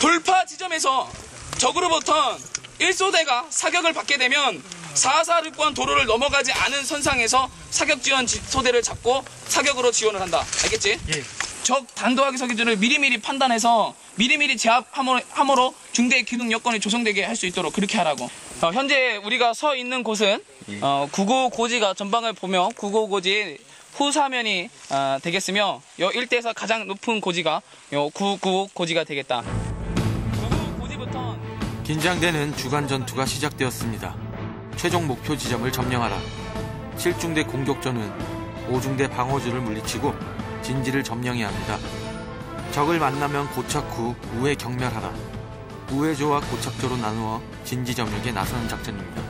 돌파 지점에서 적으로부터 1소대가 사격을 받게 되면 446번 도로를 넘어가지 않은 선상에서 사격 지원 지- 소대를 잡고 사격으로 지원을 한다. 알겠지? 적 단도하기 서기준을 미리미리 판단해서 미리미리 제압함으로 함으로 중대 기동 여건이 조성되게 할 수 있도록 그렇게 하라고. 어, 현재 우리가 서 있는 곳은 어, 995 고지가 전방을 보며 995 고지 후사면이 아, 되겠으며 요 일대에서 가장 높은 고지가 요 995 고지가 되겠다. 995 고지부터 긴장되는 주간 전투가 시작되었습니다. 최종 목표 지점을 점령하라. 7중대 공격전은 5중대 방어주를 물리치고 진지를 점령해야 합니다. 적을 만나면 고착 후 우회 경멸하라. 우회조와 고착조로 나누어 진지 점령에 나서는 작전입니다.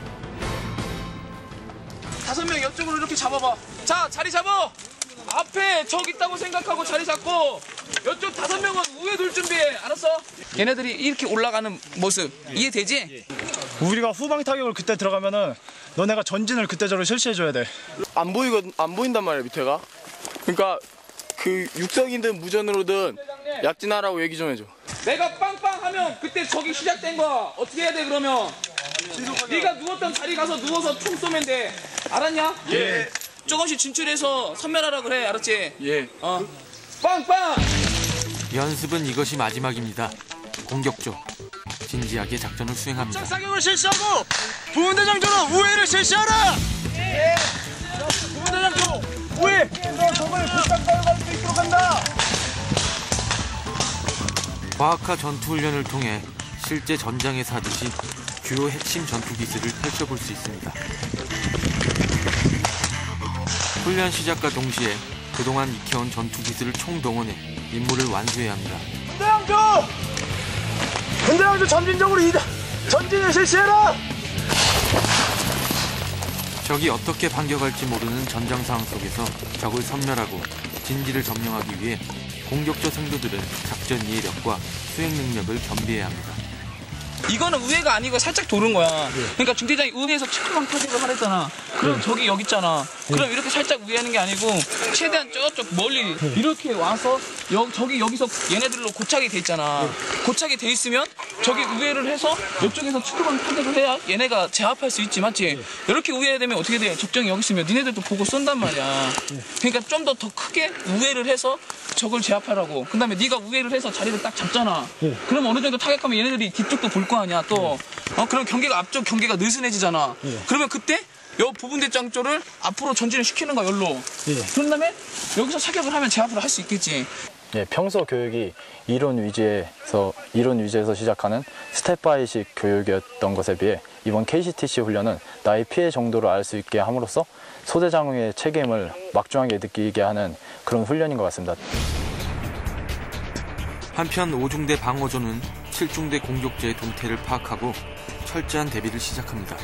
다섯 명 옆쪽으로 이렇게 잡아봐. 자, 자리 잡아. 앞에 적 있다고 생각하고 자리 잡고 이쪽 다섯 명은 우회 둘 준비해. 알았어? 얘네들이 이렇게 올라가는 모습 이해되지? 우리가 후방 타격을 그때 들어가면은 너네가 전진을 그때저로 실시해줘야 돼. 안 보이거 안 보인단 말이야 밑에가. 그러니까 그 육성이든 무전으로든 약진하라고 얘기 좀 해줘. 내가 빵빵 하면 그때 적이 시작된 거야. 어떻게 해야 돼 그러면? 네가 누웠던 자리 가서 누워서 총 쏘면 돼. 알았냐? 예. 조금씩 진출해서 선멸하라 그래. 알았지? 예. 어. 빵빵! 연습은 이것이 마지막입니다. 공격조. 진지하게 작전을 수행합니다. 사격을 실시하고 부분대장조는 우회를 실시하라. 우회. 적을 곧장가할 수 있도록 한다. 과학화 전투훈련을 통해 실제 전장에서 하듯이 주요 핵심 전투 기술을 펼쳐볼 수 있습니다. 훈련 시작과 동시에 그동안 익혀온 전투 기술을 총동원해 임무를 완수해야 합니다. 분대장조. 분대장조 점진적으로 이동 전진을 실시해라. 적이 어떻게 반격할지 모르는 전장 상황 속에서 적을 선멸하고 진지를 점령하기 위해 공격조 생도들은 작전 이해력과 수행 능력을 겸비해야 합니다. 이거는 우회가 아니고 살짝 도는 거야. 그러니까 중대장이 우회에서 체크방 타격을 하랬잖아. 그럼 저기 여기 있잖아. 그럼 이렇게 살짝 우회하는 게 아니고 최대한 저쪽 멀리 이렇게 와서 여, 저기 여기서 얘네들로 고착이 돼 있잖아. 고착이 돼 있으면 저기 우회를 해서 이쪽에서 체크방 타격을 해야 얘네가 제압할 수 있지 맞지? 이렇게 우회해야 되면 어떻게 돼? 적정이 여기 있으면 니네들도 보고 쏜단 말이야. 그러니까 좀 더 더 크게 우회를 해서 적을 제압하라고. 그 다음에 네가 우회를 해서 자리를 딱 잡잖아. 그럼 어느 정도 타격하면 얘네들이 뒤쪽도 볼 거 아니야 또. 어 그럼 경계가 앞쪽 경계가 느슨해지잖아. 그러면 그때 요 부분 대장 쪽을 앞으로 전진을 시키는 거야 열로. 그런 다음에 여기서 사격을 하면 제압을 할 수 있겠지. 예, 평소 교육이 이론 위주에서 이론 위주에서 시작하는 스텝 바이식 교육이었던 것에 비해 이번 KCTC 훈련은 나의 피해 정도를 알 수 있게 함으로써 소대장의 책임을 막중하게 느끼게 하는 그런 훈련인 것 같습니다. 한편 5중대 방어조는 7중대 공격조의 동태를 파악하고 철저한 대비를 시작합니다.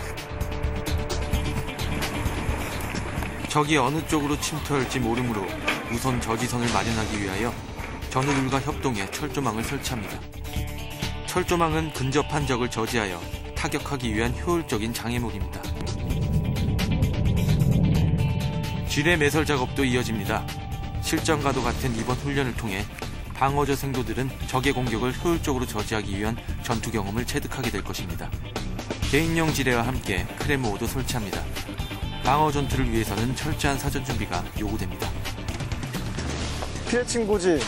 적이 어느 쪽으로 침투할지 모르므로 우선 저지선을 마련하기 위하여 전우들과 협동해 철조망을 설치합니다. 철조망은 근접한 적을 저지하여 타격하기 위한 효율적인 장애물입니다. 지뢰 매설 작업도 이어집니다. 실전과도 같은 이번 훈련을 통해 방어저 생도들은 적의 공격을 효율적으로 저지하기 위한 전투 경험을 체득하게 될 것입니다. 개인용 지뢰와 함께 크레모도 설치합니다. 방어 전투를 위해서는 철저한 사전 준비가 요구됩니다. 피해친 고지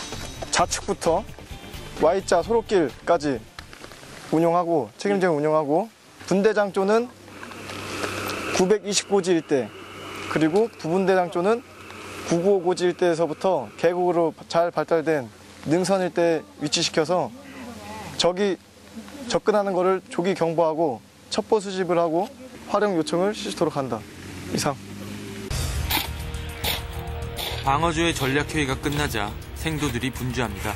좌측부터 Y자 소로길까지 운영하고 책임쟁이 운영하고 분대장조는 920고지 일대 그리고 부분대장조는 995고지 일대에서부터 계곡으로 잘 발달된 능선 일대 위치시켜서 적이 접근하는 것을 조기 경보하고 첩보 수집을 하고 활용 요청을 실시토록 한다. 이상. 방어조의 전략회의가 끝나자 생도들이 분주합니다.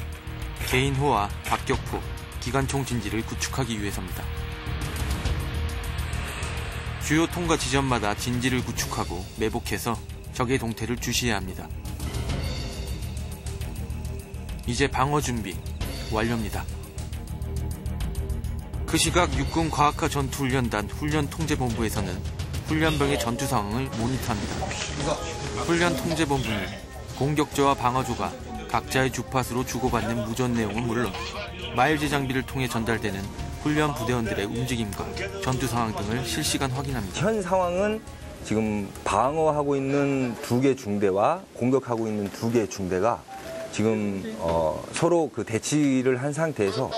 개인호와 박격포, 기관총 진지를 구축하기 위해서입니다. 주요 통과 지점마다 진지를 구축하고 매복해서 적의 동태를 주시해야 합니다. 이제 방어 준비 완료입니다. 그 시각 육군 과학화 전투훈련단 훈련통제본부에서는 훈련병의 전투 상황을 모니터합니다. 훈련 통제본부는 공격조와 방어조가 각자의 주파수로 주고받는 무전 내용은 물론 마일즈 장비를 통해 전달되는 훈련 부대원들의 움직임과 전투 상황 등을 실시간 확인합니다. 현 상황은 지금 방어하고 있는 두 개 중대와 공격하고 있는 두 개 중대가 지금 어, 서로 그 대치를 한 상태에서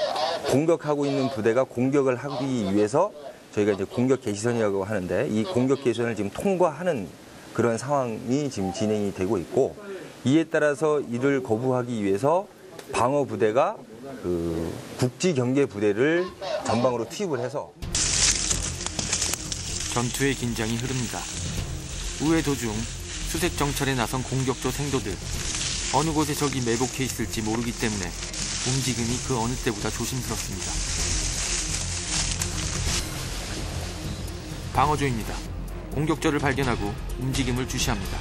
공격하고 있는 부대가 공격을 하기 위해서 저희가 이제 공격 개시선이라고 하는데 이 공격 개시선을 지금 통과하는 그런 상황이 지금 진행이 되고 있고 이에 따라서 이를 거부하기 위해서 방어 부대가 그 국지 경계 부대를 전방으로 투입을 해서 전투의 긴장이 흐릅니다. 우회 도중 수색 정찰에 나선 공격조 생도들 어느 곳에 적이 매복해 있을지 모르기 때문에 움직임이 그 어느 때보다 조심스럽습니다. 방어조입니다. 공격조를 발견하고 움직임을 주시합니다.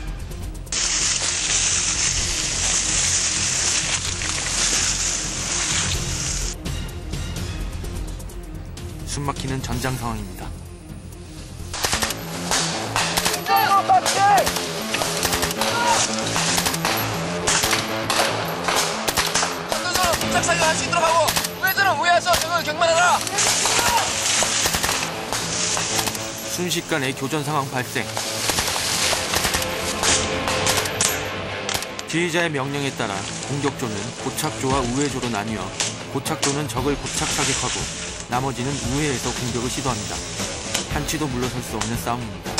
숨막히는 전장 상황입니다. 할 수 있도록 하고 우회전은 우회해서 적을 경멸하라. 순식간에 교전 상황 발생. 지휘자의 명령에 따라 공격조는 고착조와 우회조로 나뉘어 고착조는 적을 고착 사격하고 나머지는 우회에서 공격을 시도합니다. 한치도 물러설 수 없는 싸움입니다.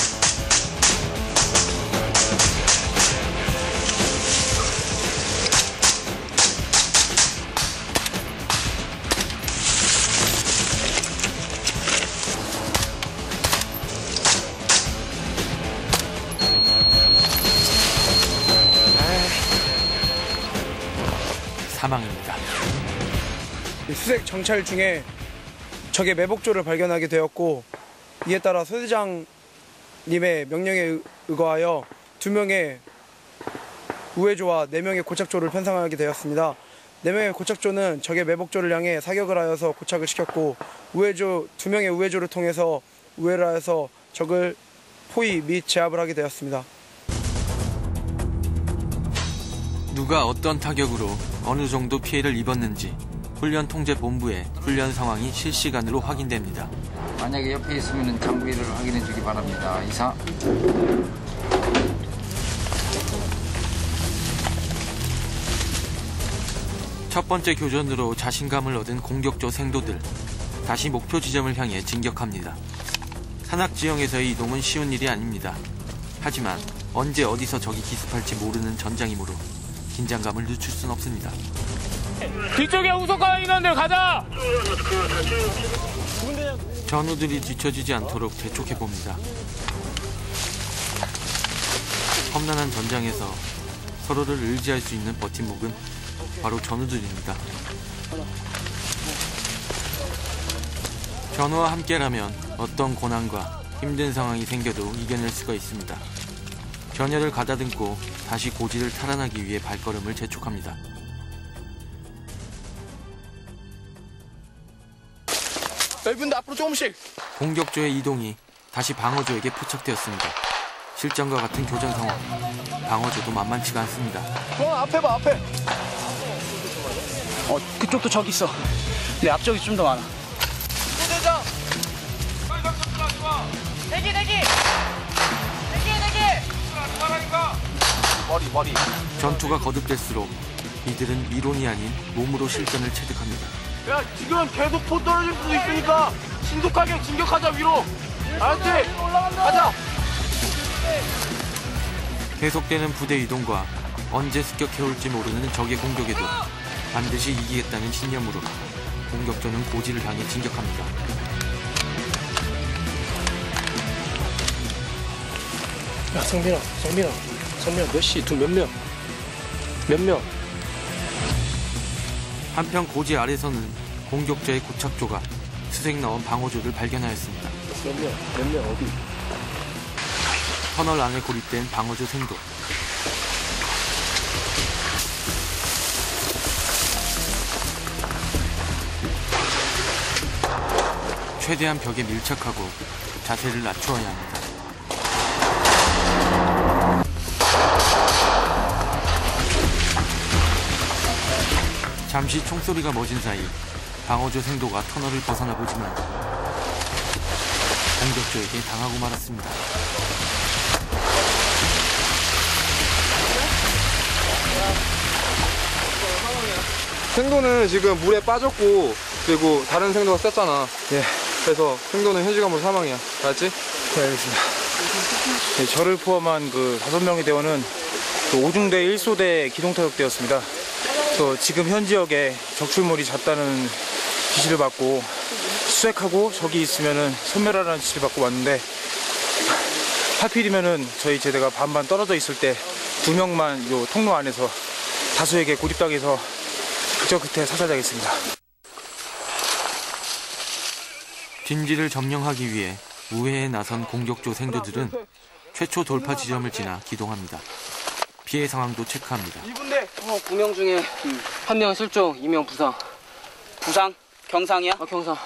정찰 중에 적의 매복조를 발견하게 되었고 이에 따라 소대장님의 명령에 의- 의거하여 두 명의 우회조와 네 명의 고착조를 편성하게 되었습니다. 네 명의 고착조는 적의 매복조를 향해 사격을 하여서 고착을 시켰고 우회조 두 명의 우회조를 통해서 우회를 하여서 적을 포위 및 제압을 하게 되었습니다. 누가 어떤 타격으로 어느 정도 피해를 입었는지 훈련 통제 본부의 훈련 상황이 실시간으로 확인됩니다. 만약에 옆에 있으면 장비를 확인해 주기 바랍니다. 이상. 첫 번째 교전으로 자신감을 얻은 공격조 생도들 다시 목표 지점을 향해 진격합니다. 산악 지형에서의 이동은 쉬운 일이 아닙니다. 하지만 언제 어디서 적이 기습할지 모르는 전장이므로 긴장감을 늦출 순 없습니다. 뒤쪽에 후속가 인원들 가자. 전우들이 뒤처지지 않도록 재촉해 봅니다. 험난한 전장에서 서로를 의지할 수 있는 버팀목은 바로 전우들입니다. 전우와 함께라면 어떤 고난과 힘든 상황이 생겨도 이겨낼 수가 있습니다. 전열을 가다듬고 다시 고지를 탈환하기 위해 발걸음을 재촉합니다. 넓은데 앞으로 조금씩. 공격조의 이동이 다시 방어조에게 포착되었습니다. 실전과 같은 교전 상황. 방어조도 만만치가 않습니다. 어, 앞에 봐, 앞에. 어 그쪽도 적 있어. 내 앞쪽이 좀 더 많아. 소대장. 대기 대기. 대기 대기. 머리, 머리. 전투가 거듭될수록 이들은 이론이 아닌 몸으로 실전을 체득합니다. 야, 지금 계속 포 떨어질 수도 있으니까 신속하게 진격하자, 위로. 알았지? 가자. 계속되는 부대 이동과 언제 습격해올지 모르는 적의 공격에도 반드시 이기겠다는 신념으로 공격조는 고지를 향해 진격합니다. 야 성민아 성민아 성민아 몇 시? 둘몇 명? 몇 명? 한편 고지 아래서는 공격조의 고착조가 수색 나온 방어조를 발견하였습니다. 몇 명? 몇명 어디? 터널 안에 고립된 방어조 생도. 최대한 벽에 밀착하고 자세를 낮추어야 합니다. 잠시 총소리가 멎은 사이 방어조 생도가 터널을 벗어나 보지만 공격조에게 당하고 말았습니다. 생도는 지금 물에 빠졌고 그리고 다른 생도가 셌잖아. 예. 그래서 생도는 현시간으로 사망이야. 알았지? 네, 알겠습니다. 네, 저를 포함한 그 다섯 명의 대원은 그 5중대 1소대 기동타격대였습니다. 그래서 지금 현 지역에 적출물이 잦다는 지시를 받고 수색하고 저기 있으면은 선멸하라는 지시를 받고 왔는데 하필이면은 저희 제대가 반반 떨어져 있을 때 두 명만 요 통로 안에서 다수에게 고립당해서 그저 그때 사살당했습니다. 진지를 점령하기 위해 우회에 나선 공격조 생도들은 최초 돌파 지점을 지나 기동합니다. 피해 상황도 체크합니다. 어, 9명 중에 한명 실종, 2명 부상. 부상? 경상이야? 어, 경상.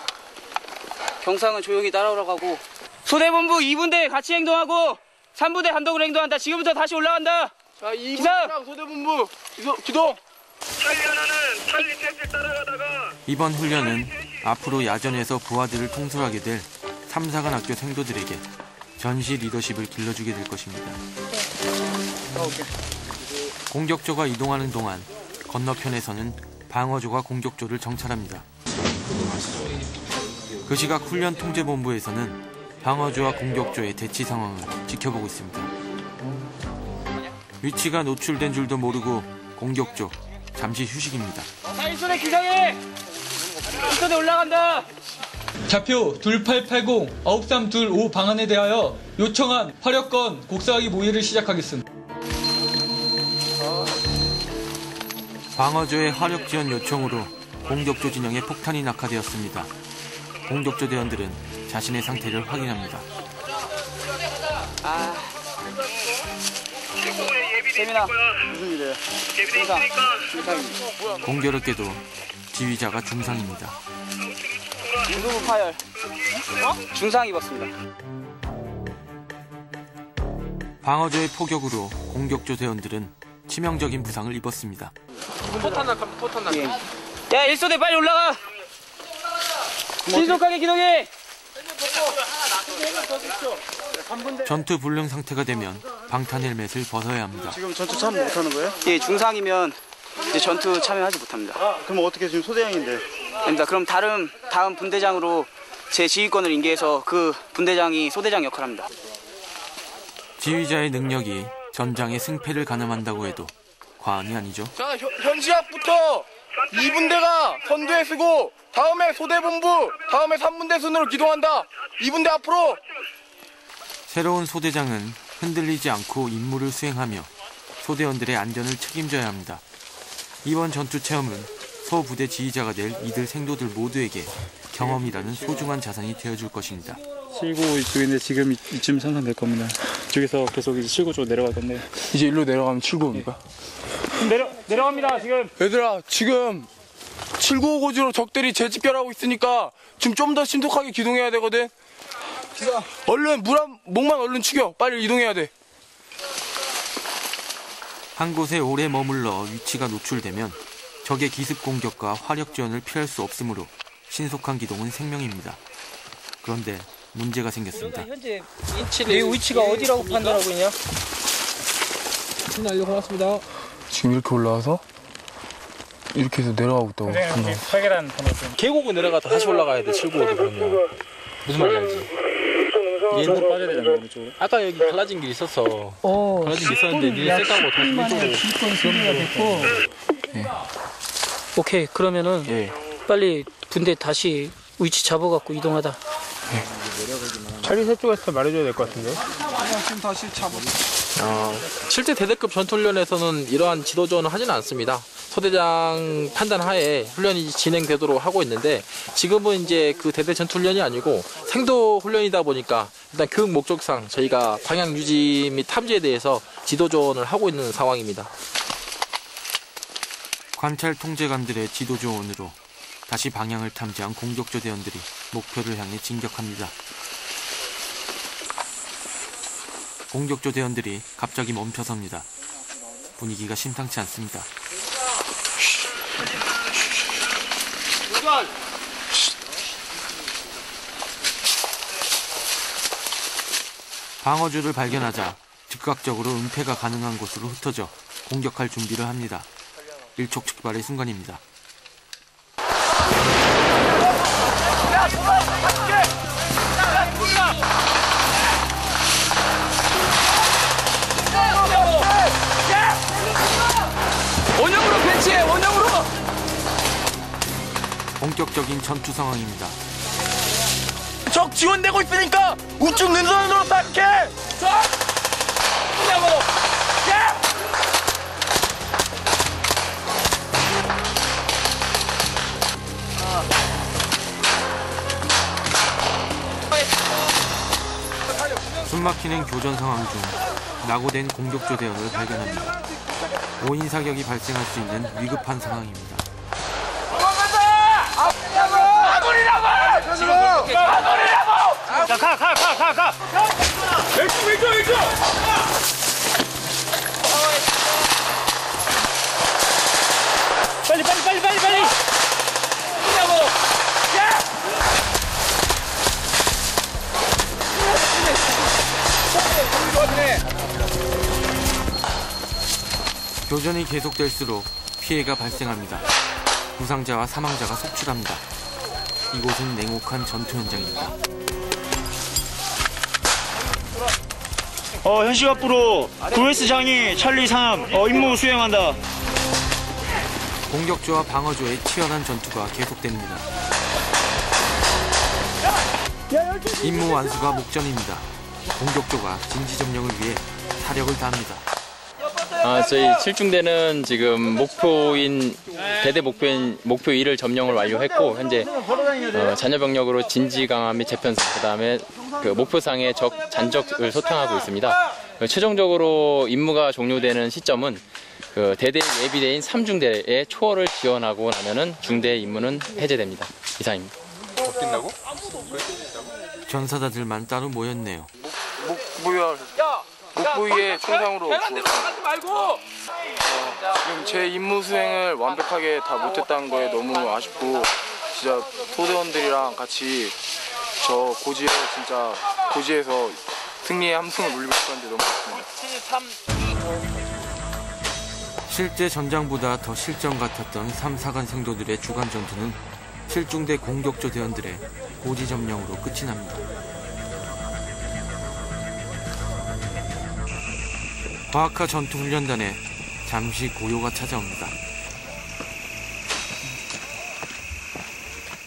경상은 조용히 따라오라고 하고. 소대본부 2분대 같이 행동하고 3부대 단독으로 행동한다. 지금부터 다시 올라간다. 자, 이 기상! 분랑 소대본부 기도, 기동. 이번 훈련은 앞으로 야전에서 부하들을 통솔하게 될 삼사관 학교 생도들에게 전시 리더십을 길러주게 될 것입니다. 공격조가 이동하는 동안 건너편에서는 방어조가 공격조를 정찰합니다. 그 시각 훈련 통제본부에서는 방어조와 공격조의 대치 상황을 지켜보고 있습니다. 위치가 노출된 줄도 모르고 공격조 잠시 휴식입니다. 자, 1소대 기상해! 1소대 올라간다! 좌표 2880 93225 방안에 대하여 요청한 화력건 곡사하기 모의를 시작하겠습니다. 방어조의 화력 지원 요청으로 공격조 진영에 폭탄이 낙하되었습니다. 공격조 대원들은 자신의 상태를 확인합니다. 아. 무슨 일이에요? 공교롭게도 지휘자가 중상입니다. 중도부 파열. 어? 중상 입었습니다. 방어조의 포격으로 공격조 대원들은 치명적인 부상을 입었습니다. 포탄 낙합, 포탄 낙합. 야, 1소대 빨리 올라가! 신속하게 기동해! 전투 불능 상태가 되면 방탄 헬멧을 벗어야 합니다. 지금 전투 참 못하는 거예요? 예, 중상이면 이제 전투 참여하지 못합니다. 아, 그럼 어떻게 지금 소대장인데? 아닙니다. 그럼 다른 다음 분대장으로 제 지휘권을 인계해서 그 분대장이 소대장 역할을 합니다. 지휘자의 능력이 전장의 승패를 가늠한다고 해도 과언이 아니죠. 자, 현, 현시합부터 2분대가 선두에 쓰고 다음에 소대본부, 다음에 3분대 순으로 기동한다. 2분대 앞으로 새로운 소대장은 흔들리지 않고 임무를 수행하며 소대원들의 안전을 책임져야 합니다. 이번 전투 체험은 소부대 지휘자가 될 이들 생도들 모두에게 경험이라는 소중한 자산이 되어줄 것입니다. 7구 이쪽인데 지금 이- 이쯤 상상될 겁니다. 이쪽에서 계속 이제 7구 쪽으로 내려갈 건데 이제 일로 내려가면 7구입니까? 내려 내려갑니다 지금. 얘들아, 지금 795 고지로 적들이 재집결하고 있으니까 지금 좀 더 신속하게 기동해야 되거든. 얼른 물한 목만 얼른 축여. 빨리 이동해야 돼. 한 곳에 오래 머물러 위치가 노출되면 적의 기습 공격과 화력 지원을 피할 수 없으므로 신속한 기동은 생명입니다. 그런데 문제가 생겼습니다. 현재 내 위치가 어디라고 판단하고 있냐? 알려 고맙습니다. 지금 이렇게 올라와서 이렇게 해서 내려가고 있다고. 설계란. 계곡을 내려가다 다시 올라가야 돼 795도 그러면 무슨 말인지 알지? 얘는 빠져야 되잖아요 이쪽으로. 아까 여기 갈라진 길 있었어 갈라진 길 있었는데 니네 셀까고 다시 이쪽으로 오케이 그러면은 예. 빨리 분대 다시 위치 잡아갖고 이동하다. 차리세 쪽에서 말해줘야 될 것 같은데. 어, 실제 대대급 전투훈련에서는 이러한 지도 지원을 하지는 않습니다. 소대장 판단 하에 훈련이 진행되도록 하고 있는데 지금은 이제 그 대대 전투훈련이 아니고 생도 훈련이다 보니까 일단 교육 목적상 저희가 방향 유지 및 탐지에 대해서 지도 지원을 하고 있는 상황입니다. 관찰 통제관들의 지도 조언으로 다시 방향을 탐지한 공격조 대원들이 목표를 향해 진격합니다. 공격조 대원들이 갑자기 멈춰섭니다. 분위기가 심상치 않습니다. 방어주를 발견하자 즉각적으로 은폐가 가능한 곳으로 흩어져 공격할 준비를 합니다. 일촉즉발의 순간입니다. 원형으로 배치해 원형으로 본격적인 전투 상황입니다. 적 지원되고 있으니까 우측 능선으로 딱해 숨막히는 교전 상황 중 낙오된 공격조 대원을 발견합니다. 5인 사격이 발생할 수 있는 위급한 상황입니다. 빨리 빨리 빨리 빨리 빨리 교전이 계속될수록 피해가 발생합니다. 부상자와 사망자가 속출합니다. 이곳은 냉혹한 전투 현장입니다. 어, 현시 앞으로 구에스장이 찰리 3 어, 임무 수행한다. 공격조와 방어조의 치열한 전투가 계속됩니다. 임무 완수가 목전입니다. 공격조가 진지 점령을 위해 사력을 다합니다. 아, 저희 7중대는 지금 목표인 대대 목표인 목표 1을 점령을 완료했고 현재 어, 잔여 병력으로 진지 강화 및 재편성 그다음에 그 목표상의 적 잔적을 소탕하고 있습니다. 그 최종적으로 임무가 종료되는 시점은 그 대대 예비대인 3중대의 초월을 지원하고 나면은 중대 임무는 해제됩니다. 이상입니다. 바뀐다고? 전사자들만 따로 모였네요. 목부여 목 부위의 총상으로 하지 말고 지금 제 임무 수행을 완벽하게 다 못했다는 거에 너무 아쉽고 진짜 소대원들이랑 같이 저 고지에 진짜 고지에서 승리의 함성을 울리고 싶었는데 너무 아쉽습니다. 실제 전장보다 더 실전 같았던 3, 4간 생도들의 주간 전투는 7중대 공격조 대원들의 고지 점령으로 끝이 납니다. 과학화 전투 훈련단에 잠시 고요가 찾아옵니다.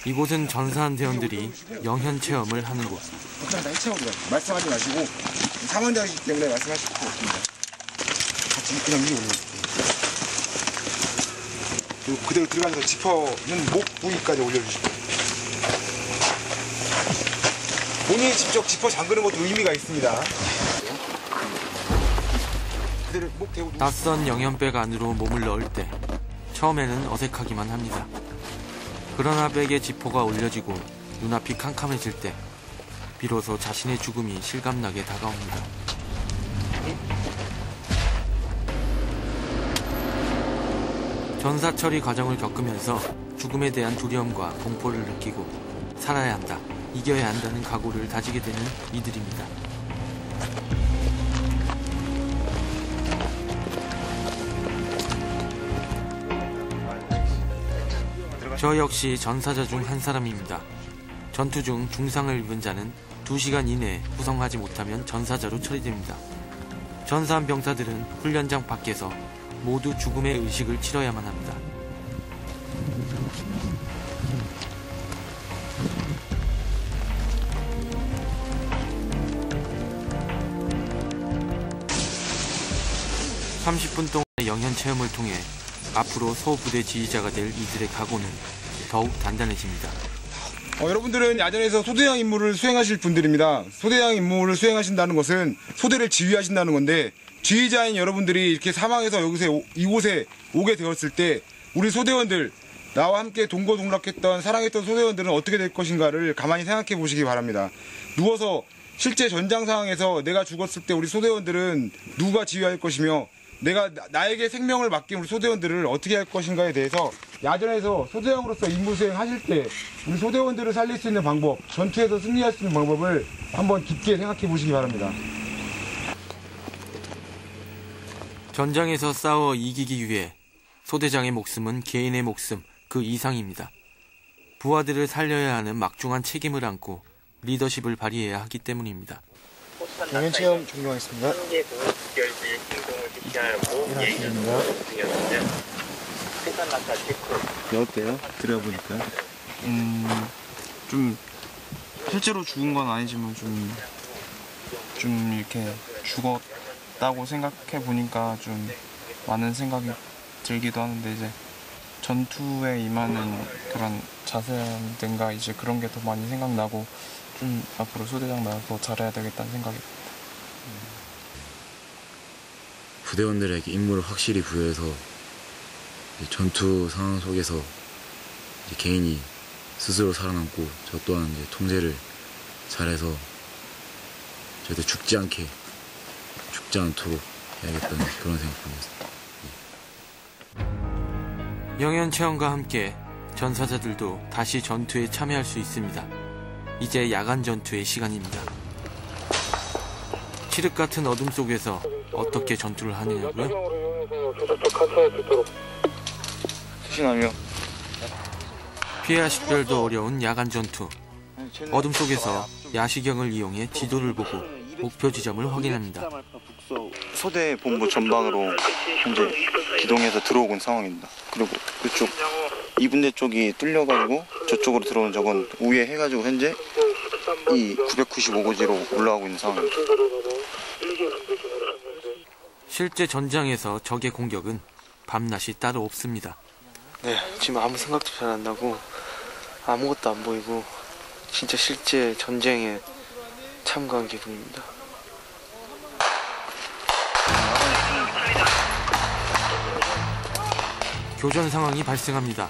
이곳은 전사한 대원들이 영현 체험을 하는 곳. 말씀하지 마시고 사망자이기 때문에 말씀하실 거 없습니다. 같이 그냥 위에 올려주세요. 그리고 그대로 들어가면서 지퍼는 목 부위까지 올려주시고 본인이 직접 지퍼 잠그는 것도 의미가 있습니다. 낯선 영현백 안으로 몸을 넣을 때 처음에는 어색하기만 합니다. 그러나 백의 지퍼가 올려지고 눈앞이 캄캄해질 때 비로소 자신의 죽음이 실감나게 다가옵니다. 전사 처리 과정을 겪으면서 죽음에 대한 두려움과 공포를 느끼고 살아야 한다, 이겨야 한다는 각오를 다지게 되는 이들입니다. 저 역시 전사자 중 한 사람입니다. 전투 중 중상을 입은 자는 2시간 이내에 구성하지 못하면 전사자로 처리됩니다. 전사한 병사들은 훈련장 밖에서 모두 죽음의 의식을 치러야만 합니다. (30분) 동안의 영현 체험을 통해 앞으로 소부대 지휘자가 될 이들의 각오는 더욱 단단해집니다. 어, 여러분들은 야전에서 소대장 임무를 수행하실 분들입니다. 소대장 임무를 수행하신다는 것은 소대를 지휘하신다는 건데 지휘자인 여러분들이 이렇게 사망해서 여기서 오- 이곳에 오게 되었을 때 우리 소대원들 나와 함께 동거동락했던 사랑했던 소대원들은 어떻게 될 것인가를 가만히 생각해 보시기 바랍니다. 누워서 실제 전장 상황에서 내가 죽었을 때 우리 소대원들은 누가 지휘할 것이며 내가 나- 나에게 생명을 맡긴 우리 소대원들을 어떻게 할 것인가에 대해서 야전에서 소대원으로서 임무 수행하실 때 우리 소대원들을 살릴 수 있는 방법, 전투에서 승리할 수 있는 방법을 한번 깊게 생각해 보시기 바랍니다. 전장에서 싸워 이기기 위해 소대장의 목숨은 개인의 목숨 그 이상입니다. 부하들을 살려야 하는 막중한 책임을 안고 리더십을 발휘해야 하기 때문입니다. 경연 체험 종료하겠습니다. 어때요? 들어보니까. 음, 좀 실제로 죽은 건 아니지만 좀, 좀 이렇게 죽었다고 생각해 보니까 좀 많은 생각이 들기도 하는데 이제 전투에 임하는 그런 자세든가 이제 그런 게 더 많이 생각나고 좀 앞으로 소대장 나더 잘해야 되겠다는 생각이 부대원들에게 임무를 확실히 부여해서 전투 상황 속에서 개인이 스스로 살아남고 저 또한 이제 통제를 잘해서 절대 죽지 않게 죽지 않도록 해야겠다는 그런 생각입니다. 영연 체험과 함께 전사자들도 다시 전투에 참여할 수 있습니다. 이제 야간 전투의 시간입니다. 칠흑 같은 어둠 속에서 어떻게 전투를 하느냐고요? 수신하며 피해야 식별도 어려운 야간 전투. 어둠 속에서 야시경을 이용해 지도를 보고 목표 지점을 확인합니다. 소대 본부 전방으로 현재 기동해서 들어오고 있는 상황입니다. 그리고 그쪽 2분대 쪽이 뚫려가지고 저쪽으로 들어오는 적은 우회 해가지고 현재 이 995고지로 올라가고 있는 상황입니다. 실제 전장에서 적의 공격은 밤낮이 따로 없습니다. 네, 지금 아무 생각도 잘 안 나고 아무것도 안 보이고 진짜 실제 전쟁에 참가한 기분입니다. 교전 상황이 발생합니다.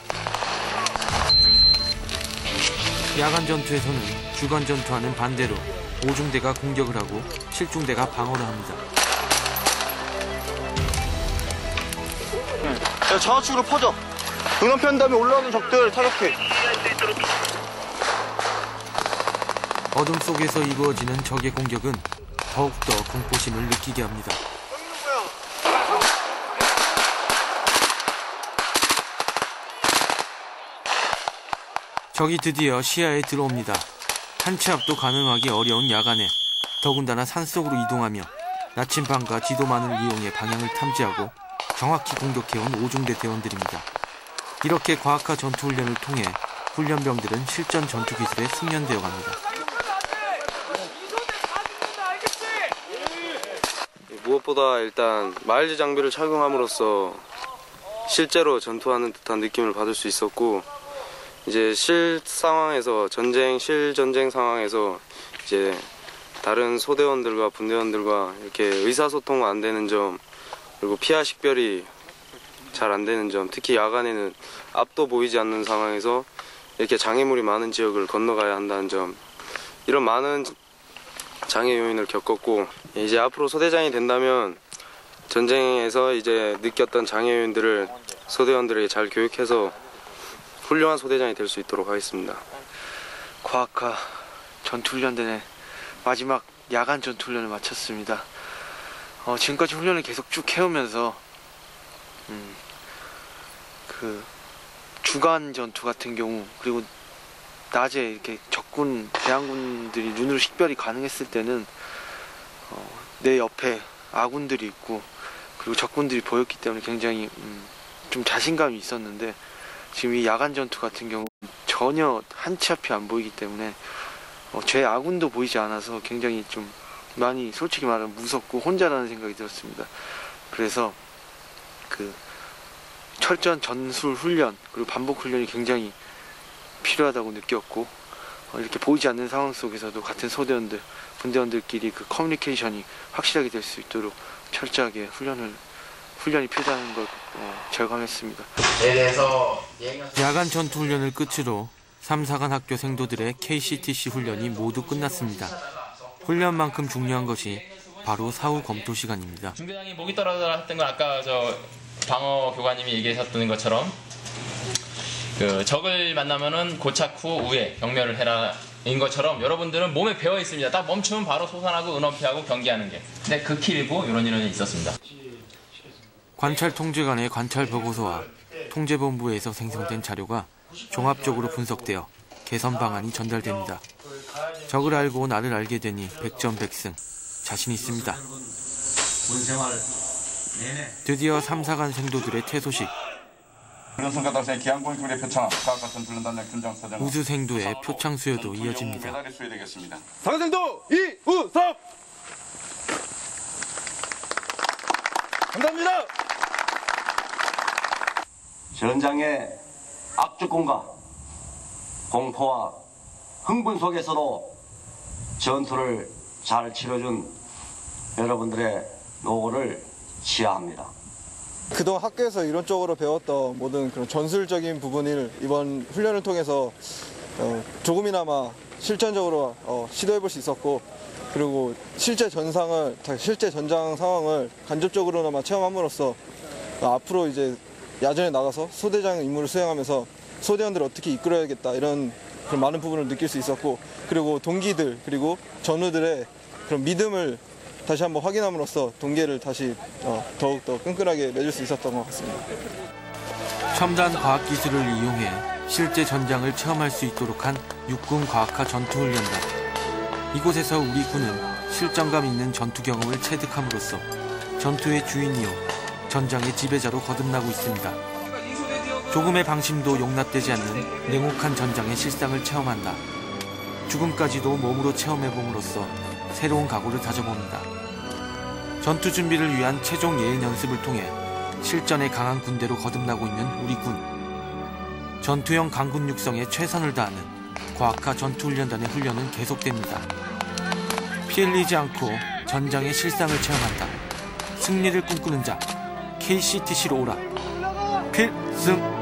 야간 전투에서는 주간 전투와는 반대로 오중대가 공격을 하고 실중대가 방어를 합니다. 야, 좌우측으로 퍼져. 응원편 다음에 올라오는 적들 타격해. 어둠 속에서 이루어지는 적의 공격은 더욱더 공포심을 느끼게 합니다. 적이 드디어 시야에 들어옵니다. 한 치 앞도 가늠하기 어려운 야간에 더군다나 산속으로 이동하며 나침반과 지도만을 이용해 방향을 탐지하고 정확히 공격해온 오중대 대원들입니다. 이렇게 과학화 전투 훈련을 통해 훈련병들은 실전 전투 기술에 숙련되어 갑니다. 무엇보다 일단 마일즈 장비를 착용함으로써 실제로 전투하는 듯한 느낌을 받을 수 있었고 이제 실 상황에서 전쟁 실 전쟁 상황에서 이제 다른 소대원들과 분대원들과 이렇게 의사소통 안 되는 점 그리고 피하 식별이 잘 안 되는 점 특히 야간에는 앞도 보이지 않는 상황에서 이렇게 장애물이 많은 지역을 건너가야 한다는 점 이런 많은 장애 요인을 겪었고 이제 앞으로 소대장이 된다면 전쟁에서 이제 느꼈던 장애 요인들을 소대원들에게 잘 교육해서 훌륭한 소대장이 될 수 있도록 하겠습니다. 과학화 전투훈련대회 마지막 야간 전투훈련을 마쳤습니다. 어, 지금까지 훈련을 계속 쭉 해오면서 음, 그 주간 전투 같은 경우 그리고 낮에 이렇게 적군 대항군들이 눈으로 식별이 가능했을 때는 어, 내 옆에 아군들이 있고 그리고 적군들이 보였기 때문에 굉장히 음, 좀 자신감이 있었는데 지금 이 야간 전투 같은 경우 전혀 한 치 앞이 안 보이기 때문에 어, 제 아군도 보이지 않아서 굉장히 좀 많이 솔직히 말하면 무섭고 혼자라는 생각이 들었습니다. 그래서 그 철저한 전술 훈련 그리고 반복 훈련이 굉장히 필요하다고 느꼈고 어, 이렇게 보이지 않는 상황 속에서도 같은 소대원들 분대원들끼리 그 커뮤니케이션이 확실하게 될 수 있도록 철저하게 훈련을 훈련이 필요하다는 걸 어, 절감했습니다. 야간 전투 훈련을 끝으로 3, 4간 학교 생도들의 KCTC 훈련이 모두 끝났습니다. 훈련만큼 중요한 것이 바로 사후 검토 시간입니다. 중대장이 목이 떨어졌던 건 아까 저 방어 교관님이 얘기하셨던 것처럼 그 적을 만나면은 고착 후 우회 경멸을 해라 인 것처럼 여러분들은 몸에 배어 있습니다. 딱 멈추면 바로 솟아나고 은어피하고 경기하는 게. 근데 극힐이고 이런 일은 있었습니다. 관찰 통제관의 관찰 보고서와 통제본부에서 생성된 자료가 종합적으로 분석되어 개선 방안이 전달됩니다. 적을 알고 나를 알게 되니 백전백승 자신 있습니다. 드디어 3, 4간 생도들의 퇴소식 기한군 군의 표창 우수 생도의 수여도 이어집니다. 사관생도 이우섭 감사합니다. 전장의 악조건과 공포와 흥분 속에서도 전투를 잘 치러준 여러분들의 노고를 치하합니다. 그동안 학교에서 이론적으로 배웠던 모든 그런 전술적인 부분을 이번 훈련을 통해서 어, 조금이나마 실전적으로 어, 시도해 볼 수 있었고 그리고 실제 전상을 실제 전장 상황을 간접적으로나마 체험함으로써 어, 앞으로 이제 야전에 나가서 소대장 임무를 수행하면서 소대원들을 어떻게 이끌어야겠다 이런 그런 많은 부분을 느낄 수 있었고 그리고 동기들 그리고 전우들의 그런 믿음을 다시 한번 확인함으로써 동계를 다시 어, 더욱더 끈끈하게 맺을 수 있었던 것 같습니다. 첨단 과학 기술을 이용해 실제 전장을 체험할 수 있도록 한 육군 과학화 전투훈련단. 이곳에서 우리 군은 실전감 있는 전투 경험을 체득함으로써 전투의 주인이요 전장의 지배자로 거듭나고 있습니다. 조금의 방심도 용납되지 않는 냉혹한 전장의 실상을 체험한다. 죽음까지도 몸으로 체험해봄으로써 새로운 각오를 다져봅니다. 전투 준비를 위한 최종 예행 연습을 통해 실전에 강한 군대로 거듭나고 있는 우리 군. 전투형 강군 육성에 최선을 다하는 과학화 전투훈련단의 훈련은 계속됩니다. 피 흘리지 않고 전장의 실상을 체험한다. 승리를 꿈꾸는 자, KCTC로 오라. 필승!